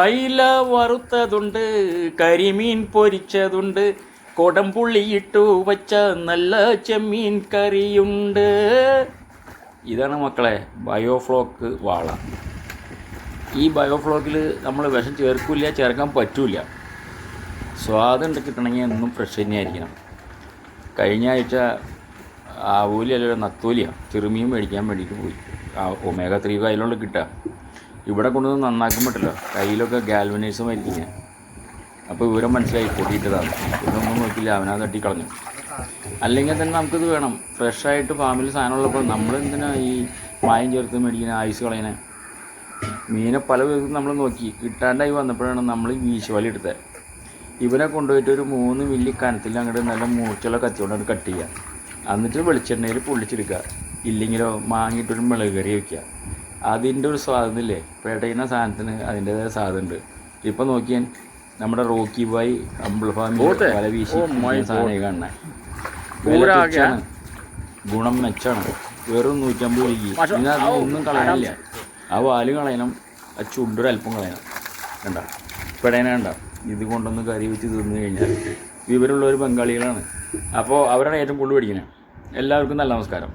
അയില വറുത്തതുണ്ട് കരിമീൻ പൊരിച്ചതുണ്ട് കൊടംപുള്ളി ഇട്ടു വച്ച നല്ല ചെമ്മീൻ കറിയുണ്ട്. ഇതാണ് മക്കളെ ബയോഫ്ലോക്ക് വാള. ഈ ബയോഫ്ലോക്കിൽ നമ്മൾ വിഷം ചേർക്കില്ല ചേർക്കാൻ പറ്റില്ല. സ്വാദം ഉണ്ട് കിട്ടണമെങ്കിൽ എന്നും ഫ്രഷ് തന്നെയായിരിക്കണം കഴിഞ്ഞ ആഴ്ച ആവൂലി നത്തൂലിയാണ് നത്തോലിയാണ് ചെറുമീൻ മേടിക്കാൻ വേണ്ടിയിട്ട് പോയി. ആ ഒമേഗ ത്രീ അതിലുള്ള കിട്ടുക. ഇവിടെ കൊണ്ടുവന്ന് നന്നാക്കാൻ പറ്റില്ല. കയ്യിലൊക്കെ ഗാൽവനൈസും ആയിരിക്കും ഞാൻ അപ്പോൾ വിവരം മനസ്സിലായി പൊട്ടിയിട്ടതാണ്. ഇതൊന്നും നോക്കില്ല അവനാ തട്ടി കളഞ്ഞു അല്ലെങ്കിൽ തന്നെ നമുക്കിത് വേണം. ഫ്രഷായിട്ട് ഫാമിൽ സാധനമുള്ളപ്പോൾ നമ്മൾ എന്തിനാ ഈ മായം ചേർത്ത് മേടിക്കുന്ന ആയുസ് കളയണേ? മീനെ പല വിധത്തിൽ നമ്മൾ നോക്കി. കിട്ടാണ്ടായി വന്നപ്പോഴാണ് നമ്മൾ ഈ വീശുവല എടുത്തത് ഇവനെ കൊണ്ടുപോയിട്ട് ഒരു മൂന്ന് മില്ലി കനത്തിൽ അങ്ങോട്ട് നല്ല മൂർച്ചുള്ള കത്തിയോണ്ട് കട്ട് ചെയ്യുക എന്നിട്ട് വെളിച്ചെണ്ണയിൽ പൊള്ളിച്ചെടുക്കുക. ഇല്ലെങ്കിലോ മാങ്ങിയിട്ടൊരു മുളക് കറി വയ്ക്കുക അതിന്റെ ഒരു സ്വാദമില്ലേ പേട്ടയുന്ന സാധനത്തിന് അതിന്റെതായ സ്വാദുണ്ട്. ഇപ്പം നോക്കിയാൽ നമ്മുടെ റോക്കി ബായ് അമ്പിൾഫാമി പോത്തെ? വല വീശി സാധനം കാണണേ ഗുണം മെച്ചാണ്. വെറും നൂറ്റമ്പത് രൂപയ്ക്ക്. പിന്നെ അത് ഒന്നും കളയാനില്ല. ആ വാൽ കളയണം ആ ചുണ്ടൊരു അല്പം കളയണം. കണ്ട? പെടേന കണ്ട? ഇത് കൊണ്ടൊന്ന് കറി വെച്ച് തിന്നു കഴിഞ്ഞാൽ വിവരമുള്ളവർ ബംഗാളികളാണ്. അപ്പോൾ അവരാണ് ഏറ്റവും കൂടുതൽ പഠിക്കുന്നത് എല്ലാവർക്കും നല്ല നമസ്കാരം.